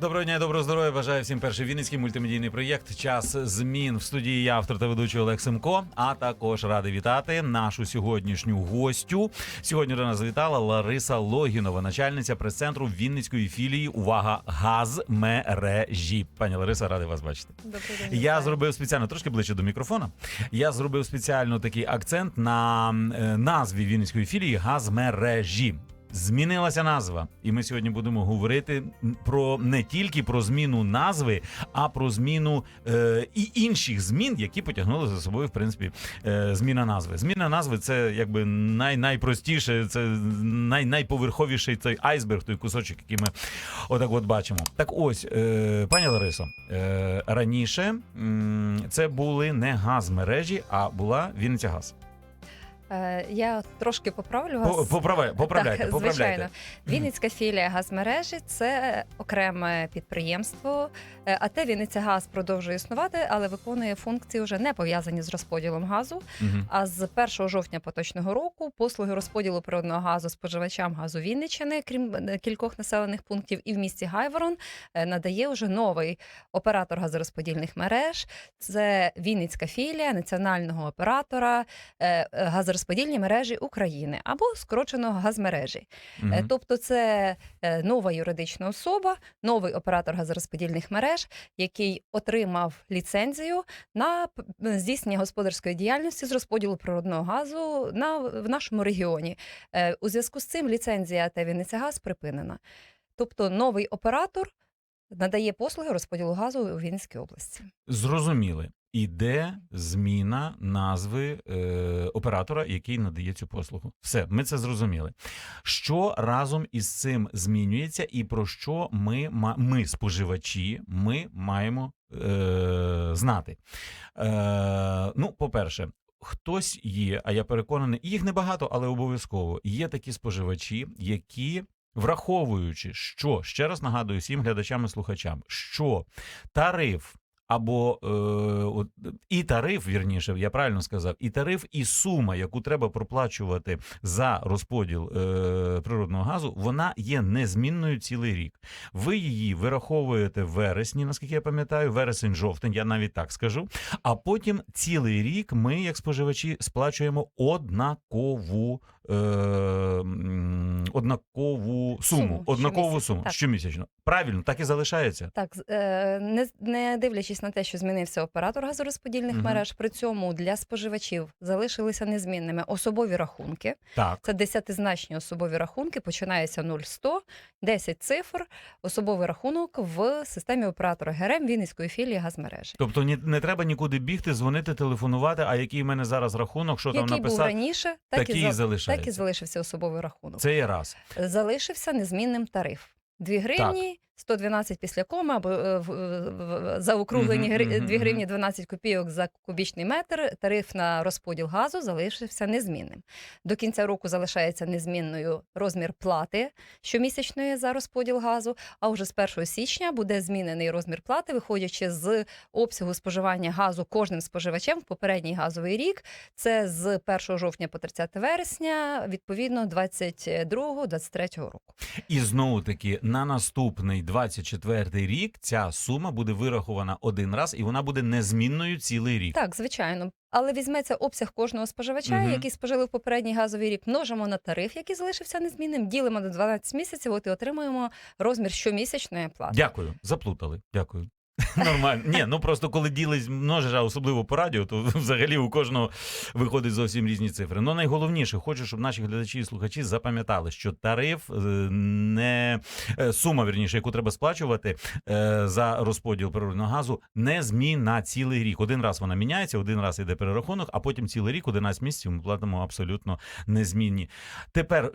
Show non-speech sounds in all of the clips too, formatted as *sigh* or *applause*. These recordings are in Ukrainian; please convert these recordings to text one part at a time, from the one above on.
Доброго дня, доброго здоров'я. Бажаю всім перший вінницький мультимедійний проєкт Час змін в студії. Я автор та ведучий Олег Семко. А також радий вітати нашу сьогоднішню гостю. Сьогодні до нас завітала Лариса Логінова, начальниця прес-центру Вінницької філії. Увага, газмережі. Пані Лариса, радий вас бачити. Добрий день. Я зробив спеціально трошки ближче до мікрофона. Я зробив спеціально такий акцент на е, назві Вінницької філії газмережі. Змінилася назва, і ми сьогодні будемо говорити про не тільки про зміну назви, а про зміну е, і інших змін, які потягнули за собою, в принципі, е, зміна назви. Зміна назви це якби най, найпростіше, це най, найповерховіший цей айсберг, той кусочок, який ми отак от бачимо. Так ось, е, пані Ларисо, е, раніше м, це були не газмережі, а була Вінниця Газ. Е, Я трошки поправлю вас. Поправляйте, поправляйте, *laughs* так, поправляйте. звичайно. Вінницька філія газмережі це окреме підприємство. Е, АТ Вінниця Газ продовжує існувати, але виконує функції вже не пов'язані з розподілом газу. Мгм. А з 1 жовтня поточного року послуги розподілу природного газу споживачам газу Вінниччини, крім е, кількох населених пунктів, і в місті Гайворон е, надає вже новий оператор газорозподільних мереж. Це Вінницька філія національного оператора е, е, газорозподільні мережі України або скорочено газмережі. Мгм. Тобто, це е, нова юридична особа, новий оператор газорозподільних мереж, який отримав ліцензію на здійснення господарської діяльності з розподілу природного газу на в нашому регіоні. Е, У зв'язку з цим ліцензія АТ Вінниця Газ припинена. Тобто, новий оператор надає послуги розподілу газу у Вінницькій області. Зрозуміли. Іде зміна назви е, оператора, який надає цю послугу. Все, ми це зрозуміли. Що разом із цим змінюється, і про що ми, ми споживачі, ми маємо е, знати? Е, ну, по-перше, хтось є, а я переконаний, їх небагато, але обов'язково є такі споживачі, які. Враховуючи, що ще раз нагадую всім глядачам і слухачам, що тариф або е, от, і тариф, вірніше, я правильно сказав, і тариф, і сума, яку треба проплачувати за розподіл е, природного газу, вона є незмінною цілий рік. Ви її вираховуєте в вересні, наскільки я пам'ятаю, вересень-жовтень, я навіть так скажу. А потім цілий рік ми, як споживачі, сплачуємо однакову. Е, однакову суму, Суму однакову суму так. щомісячно. Правильно, так і залишається. Так, е, не, не дивлячись на те, що змінився оператор газорозподільних Мгм. мереж, при цьому для споживачів залишилися незмінними особові рахунки. Так. Це десятизначні особові рахунки, починається 0100, 10 цифр, особовий рахунок в системі оператора ГРМ Вінницької філії газмережі. Тобто ні, не треба нікуди бігти, дзвонити, телефонувати. А який в мене зараз рахунок, що там Який був раніше, так такий і, і залишається. Так і залишився особовий рахунок. Це є раз. Залишився незмінним тариф. 2 гривні, 112 після коми, або е, заокруглені Мгм, гри- 2 гривні 12 копійок за кубічний метр. Тариф на розподіл газу залишився незмінним. До кінця року залишається незмінною розмір плати щомісячної за розподіл газу. А вже з 1 січня буде змінений розмір плати, виходячи з обсягу споживання газу кожним споживачем в попередній газовий рік. Це з 1 жовтня по 30 вересня, відповідно 22-23 року. І знову таки на наступний 24 рік ця сума буде вирахована один раз, і вона буде незмінною цілий рік. Так, звичайно. Але візьметься обсяг кожного споживача, угу. який спожили в попередній газовий рік, множимо на тариф, який залишився незмінним, ділимо на 12 місяців, от і отримуємо розмір щомісячної плати. Дякую, заплутали. Дякую. *laughs* Нормально. Ні, ну просто коли ділись множиш, а особливо по радіо, то *laughs* взагалі у кожного виходить зовсім різні цифри. Ну найголовніше, хочу, щоб наші глядачі і слухачі запам'ятали, що тариф е, не е, сума, вірніше, яку треба сплачувати е, за розподіл природного газу, не зміна цілий рік. Один раз вона міняється, один раз йде перерахунок, а потім цілий рік, 11 місяців, ми платимо абсолютно незмінні. Тепер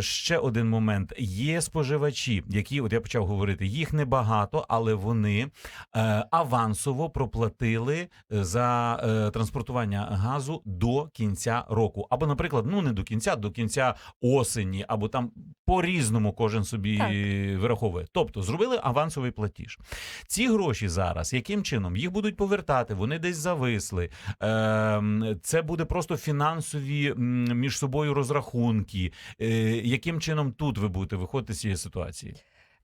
ще один момент. Є споживачі, які, от я почав говорити, їх небагато, але вони авансово проплатили е, за е, транспортування газу до кінця року. Або, наприклад, ну не до кінця, до кінця осені, або там по-різному кожен собі Так. вираховує. Тобто зробили авансовий платіж. Ці гроші зараз, яким чином їх будуть повертати, вони десь зависли. Е, це буде просто фінансові між собою розрахунки. Е, яким чином тут ви будете виходити з цієї ситуації?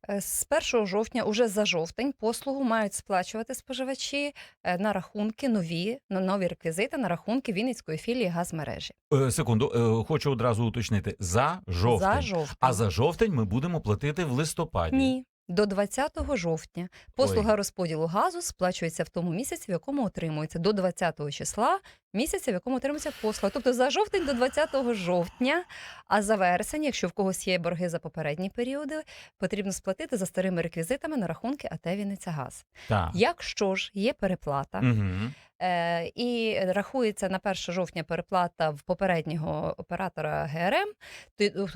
Е, З 1 жовтня, уже за жовтень, послугу мають сплачувати споживачі е, на рахунки нові, на нові реквізити на рахунки Вінницької філії газмережі. Е, секунду, е, хочу одразу уточнити за жовтень. За жовтень. А за жовтень ми будемо платити в листопаді. Ні. До 20 жовтня послуга розподілу газу сплачується в тому місяці, в якому отримується до 20 числа місяця, в якому отримується послуга. Тобто за жовтень до 20 жовтня, а за вересень, якщо в когось є борги за попередні періоди, потрібно сплатити за старими реквізитами на рахунки АТ «Вінниця Газ». Так. Якщо ж є переплата, Угу. Е, і рахується на 1 жовтня переплата в попереднього оператора ГРМ,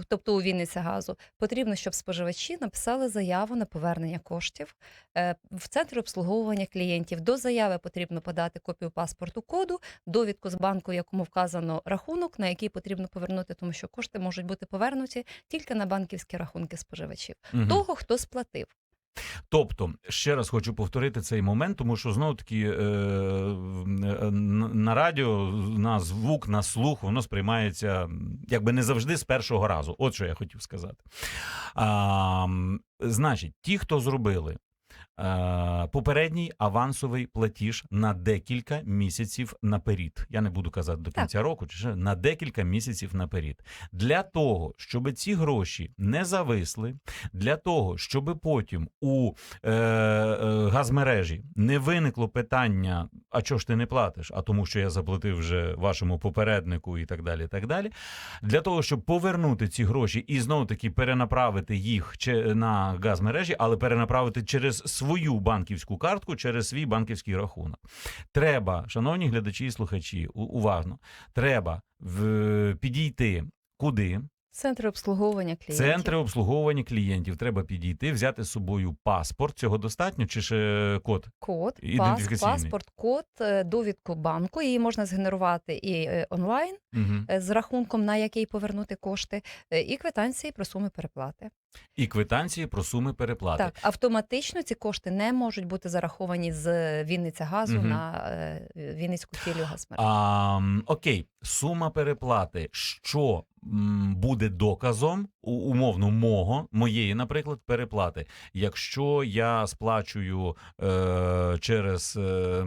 тобто у Вінниця газу, потрібно, щоб споживачі написали заяву на повернення коштів е, в центрі обслуговування клієнтів. До заяви потрібно подати копію паспорту коду, довідку з банку, якому вказано рахунок, на який потрібно повернути, тому що кошти можуть бути повернуті тільки на банківські рахунки споживачів. Угу. Того, хто сплатив. Тобто, ще раз хочу повторити цей момент, тому що знову таки е, на радіо на звук, на слух, воно сприймається якби не завжди з першого разу. От що я хотів сказати. А, значить, ті, хто зробили. Е, Попередній авансовий платіж на декілька місяців наперед. Я не буду казати до Так. кінця року, чи ще на декілька місяців наперед. Для того, щоб ці гроші не зависли, для того, щоб потім у е, е, газмережі не виникло питання: а чого ж ти не платиш? А тому, що я заплатив вже вашому попереднику і так далі. так далі. Для того, щоб повернути ці гроші і знову таки перенаправити їх на газмережі, але перенаправити через свою банківську картку, через свій банківський рахунок. Треба, шановні глядачі і слухачі, уважно, треба в, підійти куди? Центри обслуговування клієнтів. Центри обслуговування клієнтів. Треба підійти, взяти з собою паспорт. Цього достатньо, чи ще код? Код, пас, паспорт, код, е, довідку банку. Її можна згенерувати і е, онлайн Угу. е, з рахунком, на який повернути кошти, е, і квитанції про суми переплати. І квитанції про суми переплати. Так, автоматично ці кошти не можуть бути зараховані з Вінниця газу Мгм. на е, Вінницьку філію газмережі. А, окей, сума переплати. Що буде доказом умовно мого, моєї, наприклад, переплати? Якщо я сплачую е, через, е,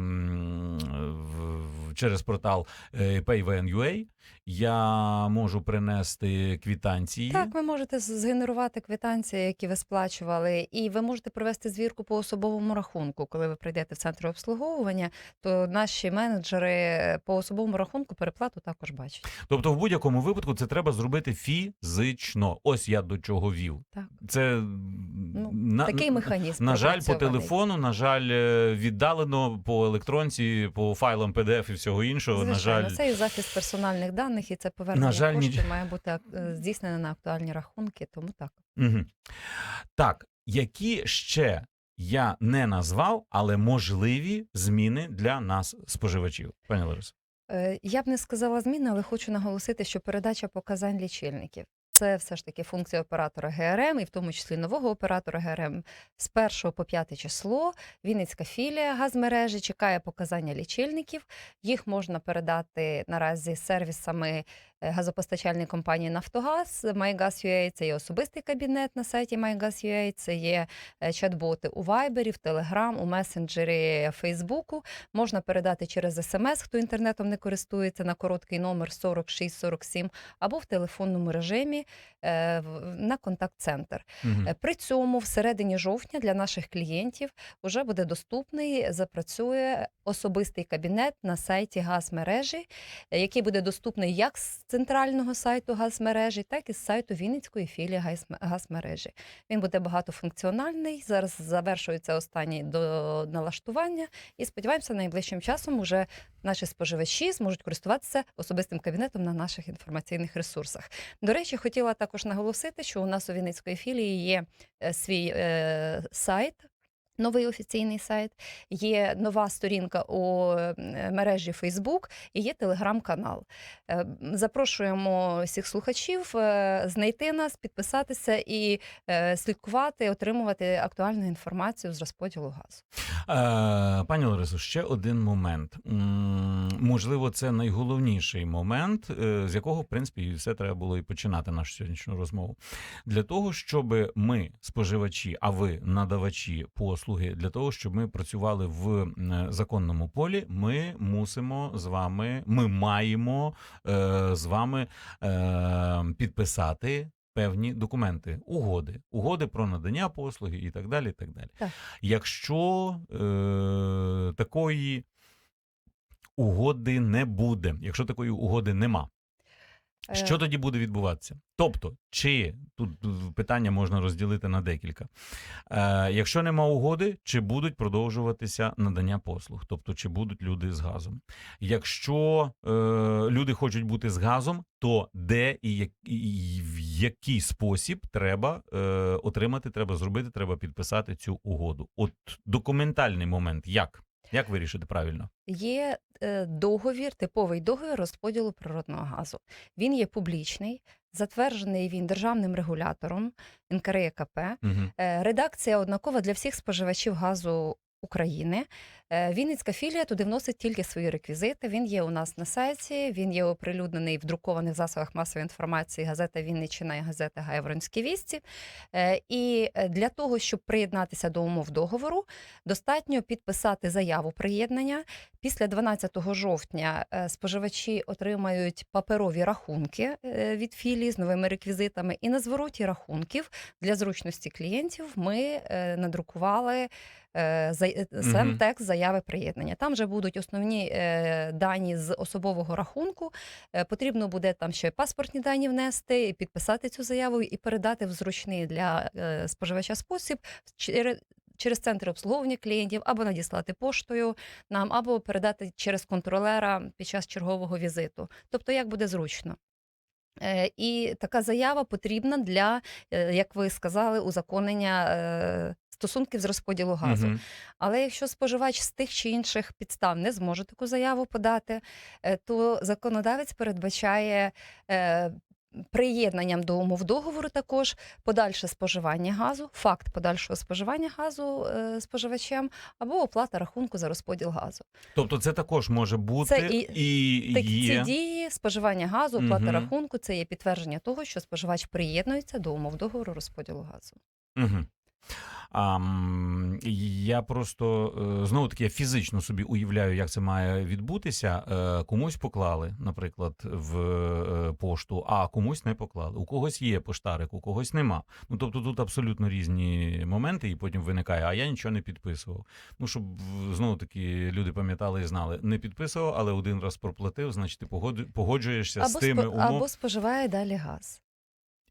через портал е, PayVNUA, я можу принести квітанції. Так, ви можете згенерувати квитанції, які ви сплачували, і ви можете провести звірку по особовому рахунку. Коли ви прийдете в центр обслуговування, то наші менеджери по особовому рахунку переплату також бачать. Тобто, в будь-якому випадку це треба зробити фізично. Ось я до чого вів. Так. Це Ну, на, Такий механізм. На жаль, по телефону, на жаль, е, віддалено по електронці, по файлам PDF і всього іншого. Звичайно, на жаль, це і захист персональних даних, і це повернення На жаль, ні- має бути е, здійснене на актуальні рахунки. Тому так. Угу. так, які ще я не назвав, але можливі зміни для нас, споживачів, пані Ларисо? Е, Я б не сказала зміни, але хочу наголосити, що передача показань лічильників. Це все ж таки функція оператора ГРМ, і в тому числі нового оператора ГРМ з 1 по 5 число. Вінницька філія газмережі чекає показання лічильників. Їх можна передати наразі сервісами газопостачальної компанії Нафтогаз, MyGas.ua, це є особистий кабінет на сайті MyGas.ua, це є е, чат-боти у Viber, в Telegram, у месенджері Фейсбуку. Можна передати через смс, хто інтернетом не користується, на короткий номер 4647 або в телефонному режимі е, на контакт-центр. Е, При цьому всередині жовтня для наших клієнтів вже буде доступний, запрацює особистий кабінет на сайті газмережі, е, який буде доступний як з центрального сайту газмережі, так і з сайту Вінницької філії газм- газмережі. Він буде багатофункціональний. Зараз завершується останній до налаштування, і сподіваємося, найближчим часом уже наші споживачі зможуть користуватися особистим кабінетом на наших інформаційних ресурсах. До речі, хотіла також наголосити, що у нас у Вінницької філії є е, свій е, сайт. Новий офіційний сайт, є нова сторінка у е, мережі Facebook і є телеграм-канал. Е, Запрошуємо всіх слухачів е, знайти нас, підписатися і слідкувати, отримувати актуальну інформацію з розподілу газу. Пані Ларисо, ще один момент. Можливо, це найголовніший момент, з якого, в принципі, все треба було і починати нашу сьогоднішню розмову. Для того, щоб ми, споживачі, а ви надавачі послуги, для того, щоб ми працювали в законному полі, ми мусимо з вами, ми маємо е, з вами е, підписати. Певні документи, угоди, угоди про надання послуги і так далі. І так далі. Так. Якщо е, такої угоди не буде, якщо такої угоди нема, Е, що тоді буде відбуватися? Тобто, чи тут е, питання можна розділити на декілька. Е, якщо нема угоди, чи будуть продовжуватися надання послуг, тобто чи будуть люди з газом? Якщо е, люди хочуть бути з газом, то де і, як, і в який спосіб треба е, отримати, треба зробити, треба підписати цю угоду? От документальний момент, як? Як вирішити правильно? Є е, договір, типовий договір розподілу природного газу. Він є публічний, затверджений він державним регулятором НКРЕКП. Угу. Е, Редакція однакова для всіх споживачів газу України. Е, Вінницька філія туди вносить тільки свої реквізити. Він є у нас на сайті, він є оприлюднений в друкованих засобах масової інформації газета Вінниччина і газета Гайворонські вісті. Е, І е, для того, щоб приєднатися до умов договору, достатньо підписати заяву приєднання. Після 12 жовтня споживачі отримають паперові рахунки від філії з новими реквізитами. І на звороті рахунків для зручності клієнтів ми надрукували сам текст заяви приєднання. Там вже будуть основні е, дані з особового рахунку. Е, Потрібно буде там ще паспортні дані внести, підписати цю заяву і передати в зручний для е, споживача спосіб. Через центр обслуговування клієнтів або надіслати поштою нам, або передати через контролера під час чергового візиту. Тобто, як буде зручно. Е, І така заява потрібна для, е, як ви сказали, узаконення е, стосунків з розподілу газу. Угу. Але якщо споживач з тих чи інших підстав не зможе таку заяву подати, то законодавець передбачає приєднанням до умов договору також подальше споживання газу, факт подальшого споживання газу е, споживачем або оплата рахунку за розподіл газу. Тобто, це також може бути Це і- і Так, є. ці дії споживання газу, оплата угу. рахунку це є підтвердження того, що споживач приєднується до умов договору розподілу газу. Угу. А, я просто е, знову таки я фізично собі уявляю, як це має відбутися. Е, Комусь поклали, наприклад, в е, пошту, а комусь не поклали. У когось є поштарик, у когось нема. Ну тобто тут абсолютно різні моменти, і потім виникає, а я нічого не підписував. Ну щоб знову таки люди пам'ятали і знали, не підписував, але один раз проплатив, значить ти погоджу- погоджуєшся з тими спо- умов або споживає далі газ.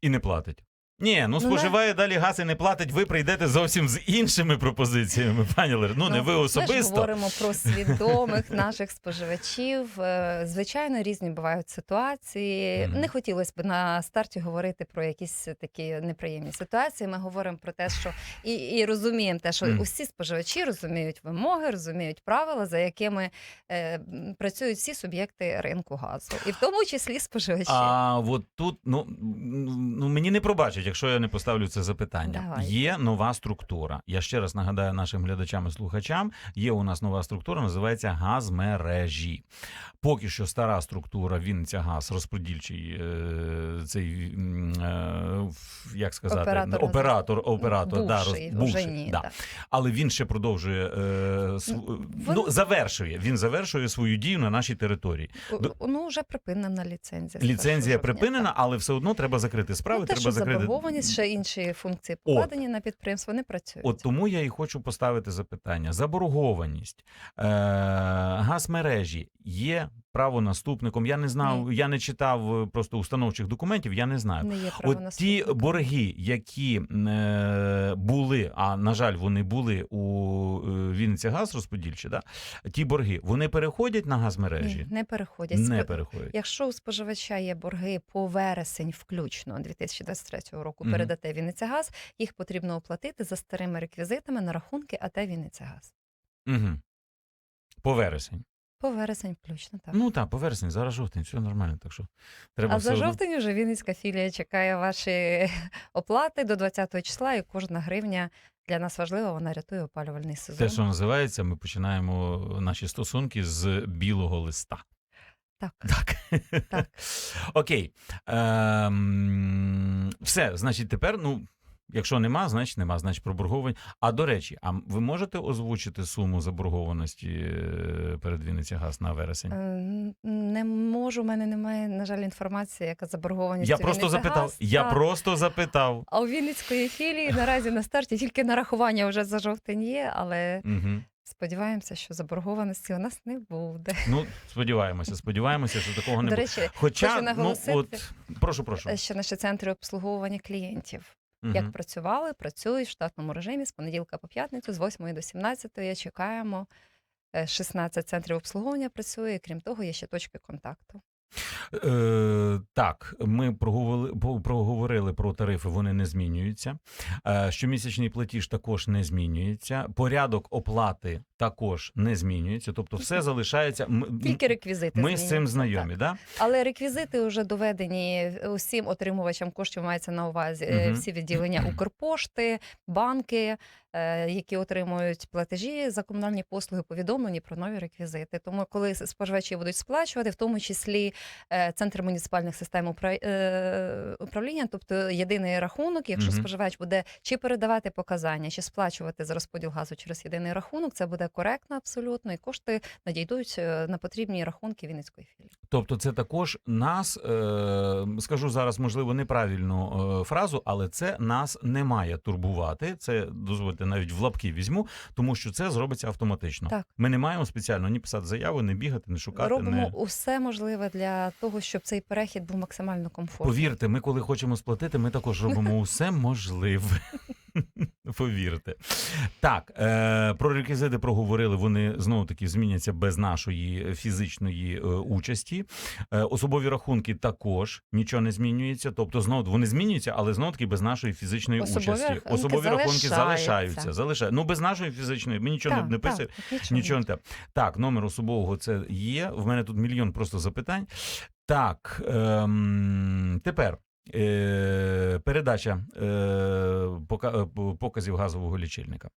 і не платить. Ні, ну Ну, споживає далі газ і не платить. Ви прийдете зовсім з іншими пропозиціями, пані Лер. Ну, не ви Ми ж особисто. говоримо про свідомих наших споживачів. Е, Звичайно, різні бувають ситуації. Не хотілося б на старті говорити про якісь такі неприємні ситуації. Ми говоримо про те, що і, і розуміємо те, що усі споживачі розуміють вимоги, розуміють правила, за якими е, працюють всі суб'єкти ринку газу, і в тому числі споживачі. А от тут ну, ну мені не пробачать, якщо я не поставлю це запитання. Давай. Є нова структура. Я ще раз нагадаю нашим глядачам і слухачам. Є у нас нова структура, називається газмережі. Поки що стара структура Вінниця газ, розподільчий е, цей е, як сказати, Оператор оператор, оператор да, бувший, роз- вже бувший, ні. да. так. але він ще продовжує е, св- ви- ну, завершує. Він завершує свою дію на нашій території. Ну, вже припинена ліцензія. Ліцензія припинена, але все одно треба закрити справи. ну, те, треба закрити заборгованість, ще інші функції покладені на підприємство, не працюють. От тому я і хочу поставити запитання: заборгованість. Е, газмережі є правонаступником. Я не знав, я не читав е, просто установчих документів. Я не знаю. Не є От ті борги, які е, були, а на жаль, вони були у е, Вінниця газ розподільчі, да? ті борги вони переходять на газмережі? Ні, не переходять. Не переходять. Якщо у споживача є борги по вересень, включно 2023 року, Мгм. передате Вінницягаз, їх потрібно оплатити за старими реквізитами на рахунки АТ Вінницягаз. Угу. По вересень. По вересень включно, так. Ну так, по вересень, зараз жовтень, все нормально. Так що треба а все за одно- жовтень вже Вінницька філія чекає ваші *laughs* оплати до 20 числа, і кожна гривня для нас важлива, вона рятує опалювальний сезон. Те, що називається, ми починаємо наші стосунки з білого листа. Так. Так. Так. *laughs* Окей. Ем, все, значить, тепер, ну. Якщо нема, значить нема, значить проборговань. А до речі, а ви можете озвучити суму заборгованості е, перед Вінниця газ на вересень? Е, Не можу, у мене немає, на жаль, інформації, яка заборгованість. Я просто «Вінницягаз». запитав. Я Так. просто запитав. *laughs* А у Вінницької філії наразі на старті тільки нарахування вже за жовтень є, але Угу. сподіваємося, що заборгованості у нас не буде. Ну, сподіваємося, сподіваємося, що такого не До буде. Хоча, хочу ну, от, прошу, прошу. що наші центри обслуговування клієнтів Мгм. як працювали, працюють в штатному режимі з понеділка по п'ятницю, з 8 до 17 чекаємо. Е, 16 центрів обслуговування працює, крім того, є ще точки контакту. Е, так, ми проговорили, проговорили про тарифи, вони не змінюються. Е, щомісячний платіж також не змінюється. Порядок оплати також не змінюється. Тобто, все залишається. М- Тільки реквізити. Ми з цим змінюються, знайомі, так. да? Але реквізити вже доведені усім отримувачам коштів. Мається на увазі е, Мгм. всі відділення Укрпошти, банки, які отримують платежі за комунальні послуги, повідомлені про нові реквізити. Тому, коли споживачі будуть сплачувати, в тому числі е, центр муніципальних систем е, управління, тобто єдиний рахунок, якщо Мгм. споживач буде чи передавати показання, чи сплачувати за розподіл газу через єдиний рахунок, це буде коректно абсолютно, і кошти надійдуть е, на потрібні рахунки Вінницької філії. Тобто, це також нас, е, скажу зараз, можливо, неправильну е, фразу, але це нас не має турбувати. Це дозвольте навіть в лапки візьму, тому що це зробиться автоматично. Так. Ми не маємо спеціально ні писати заяву, не бігати, не шукати. Робимо не... усе можливе для того, щоб цей перехід був максимально комфортним. Повірте, ми коли хочемо сплатити, ми також робимо *laughs* усе можливе. Повірте. Так, е, про реквізити проговорили. Вони знову таки зміняться без нашої фізичної е, участі. Е, особові рахунки також нічого не змінюється. Тобто, знову вони змінюються, але знову таки без нашої фізичної Особові участі. рахунки Особові рахунки залишаються. залишаються. Ну без нашої фізичної ми нічого не, не писаємо. нічого, Нічого не те. Так, номер особового це є. В мене тут мільйон просто запитань. Так, ем, тепер. Е, передача е, е, показів газового лічильника.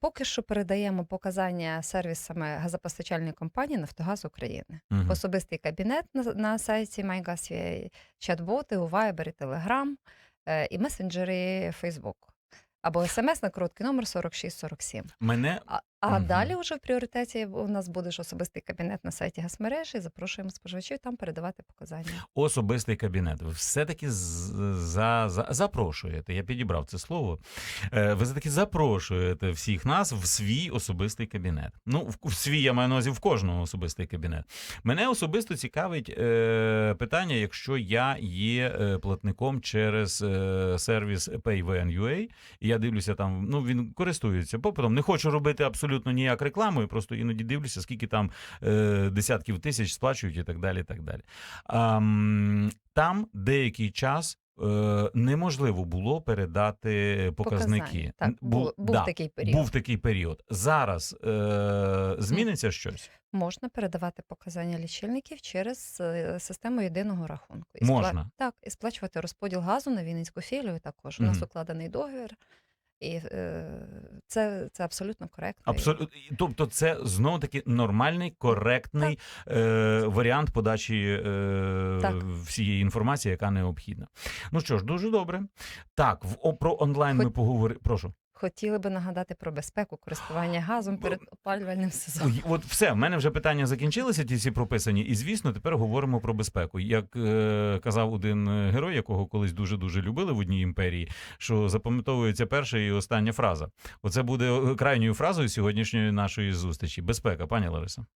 Поки що передаємо показання сервісами газопостачальної компанії Нафтогаз України. Мгм. Особистий кабінет на, на сайті MyGas, чат-боти у Viber Telegram і месенджери Facebook. Або смс на короткий номер 4647. Мене А, Мгм. далі вже в пріоритеті у нас буде ж особистий кабінет на сайті газмережі. Запрошуємо споживачів там передавати показання. особистий кабінет. Ви все-таки з- за, за, запрошуєте. Я підібрав це слово. Е, ви все-таки запрошуєте всіх нас в свій особистий кабінет. Ну, в, в свій я маю на увазі в кожного особистий кабінет. Мене особисто цікавить е, питання, якщо я є е, платником через е, сервіс PayVNUA, і я дивлюся там, ну він користується попитом. Не хочу робити абсолютно ніяк рекламу, і просто іноді дивлюся, скільки там е, десятків тисяч сплачують і так далі. І так далі. А, там деякий час. е, Неможливо було передати показники. Так, Н- був, да, такий період. був такий період. Зараз е, зміниться щось? Можна передавати показання лічильників через е, систему єдиного рахунку. І Можна? Так, і сплачувати розподіл газу на Вінницьку філію також. У нас Мгм. укладений договір, і е, це, це абсолютно коректно. Абсолютно, тобто, це знову таки нормальний, коректний е, варіант подачі е, Так. всієї інформації, яка необхідна. Ну що ж, дуже добре. Так, в про онлайн ми Хоч- поговоримо. Прошу. Хотіли би нагадати про безпеку користування газом перед опалювальним сезоном. От все, в мене вже питання закінчилися, ті всі прописані, і звісно, тепер говоримо про безпеку. Як е, казав один е, герой, якого колись дуже дуже любили в одній імперії, що запам'ятовується перша і остання фраза. Оце буде е, крайньою фразою сьогоднішньої нашої зустрічі. Безпека, пані Лариса.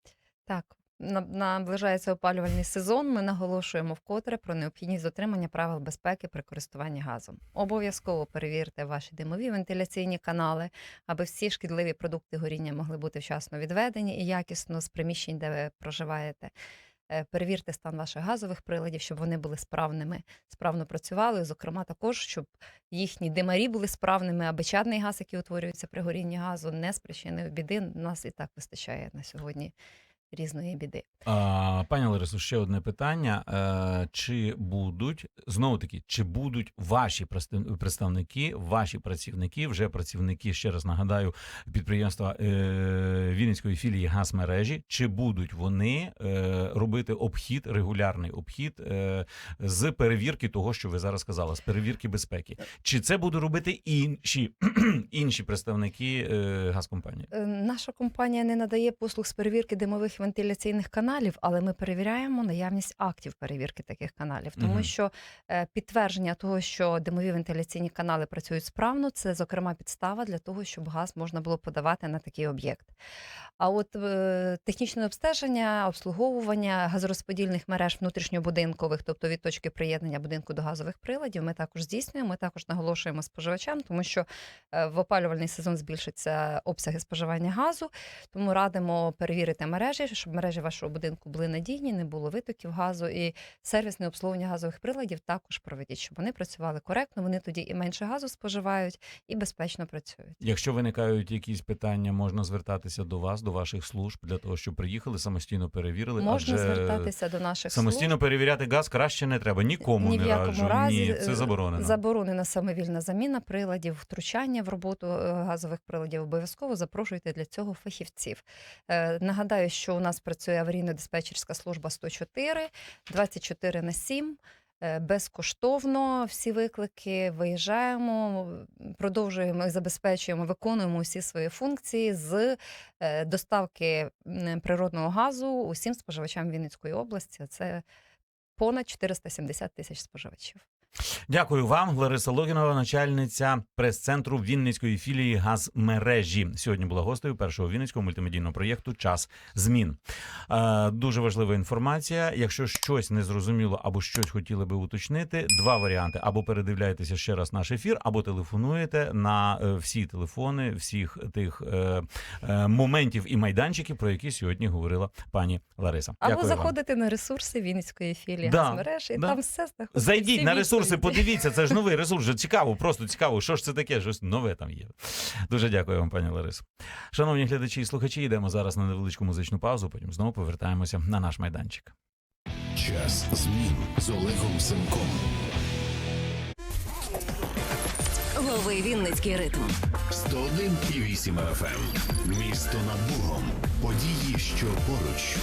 Так, наближається опалювальний сезон, ми наголошуємо вкотре про необхідність дотримання правил безпеки при користуванні газом. Обов'язково перевірте ваші димові вентиляційні канали, аби всі шкідливі продукти горіння могли бути вчасно відведені і якісно з приміщень, де ви проживаєте. Е, Перевірте стан ваших газових приладів, щоб вони були справними, справно працювали. Зокрема, також щоб їхні димарі були справними, аби чадний газ, який утворюється при горінні газу, не спричинив біди. Нас і так вистачає на сьогодні різної біди. А, пані Ларисо, ще одне питання. Е, чи будуть знову таки, чи будуть ваші представники, ваші працівники, вже працівники, ще раз нагадаю, підприємства е, Вінницької філії газмережі, чи будуть вони е, робити обхід, регулярний обхід е, з перевірки того, що ви зараз сказали, з перевірки безпеки? Чи це будуть робити інші, *clears throat* інші представники е, газкомпанії? Е, Наша компанія не надає послуг з перевірки димових вентиляційних каналів, але ми перевіряємо наявність актів перевірки таких каналів, тому Мгм. що е, підтвердження того, що димові вентиляційні канали працюють справно, це зокрема підстава для того, щоб газ можна було подавати на такий об'єкт. А от е, технічне обстеження, обслуговування газорозподільних мереж внутрішньобудинкових, тобто від точки приєднання будинку до газових приладів, ми також здійснюємо. Ми також наголошуємо споживачам, тому що е, в опалювальний сезон збільшаться обсяги споживання газу. Тому радимо перевірити мережі, щоб мережі вашого будинку були надійні, не було витоків газу. І сервісне обслуговування газових приладів також проведіть, щоб вони працювали коректно. Вони тоді і менше газу споживають, і безпечно працюють. Якщо виникають якісь питання, можна звертатися до вас, до ваших служб, для того, щоб приїхали, самостійно перевірили. Можна адже звертатися до наших самостійно служб. перевіряти газ краще не треба. Нікому Ні в не раджу. разі Ні, е, це заборонено. Заборонена самовільна заміна приладів, втручання в роботу е, газових приладів. Обов'язково запрошуйте для цього фахівців. Е, Нагадаю, що у нас працює аварійно-диспетчерська служба 104, 24 на 7. е, Безкоштовно всі виклики виїжджаємо, продовжуємо і забезпечуємо, виконуємо усі свої функції з е, доставки природного газу усім споживачам Вінницької області. Це понад 470 тисяч споживачів. Дякую вам, Лариса Логінова, начальниця прес-центру Вінницької філії газмережі. Сьогодні була гостею першого вінницького мультимедійного проєкту Час змін. Е, дуже важлива інформація. Якщо щось не зрозуміло або щось хотіли би уточнити, два варіанти: або передивляєтеся ще раз наш ефір, або телефонуєте на е, всі телефони всіх тих е, е, моментів і майданчиків, про які сьогодні говорила пані Лариса. Або Дякую вам. на ресурси Вінницької філії Да, газмереж, і да. там все знаходиться. Зайдіть на ресурси, відповіді. подивіться, це ж новий ресурс. Вже цікаво, просто цікаво. Що ж це таке? Щось нове там є. Дуже дякую вам, пані Ларисо. Шановні глядачі і слухачі, йдемо зараз на невеличку музичну паузу. Потім знову повертаємося на наш майданчик. Час змін з Олегом Семком. Лови Вінницький ритм. 101,8 FM. Місто над Богом. Події, що поруч.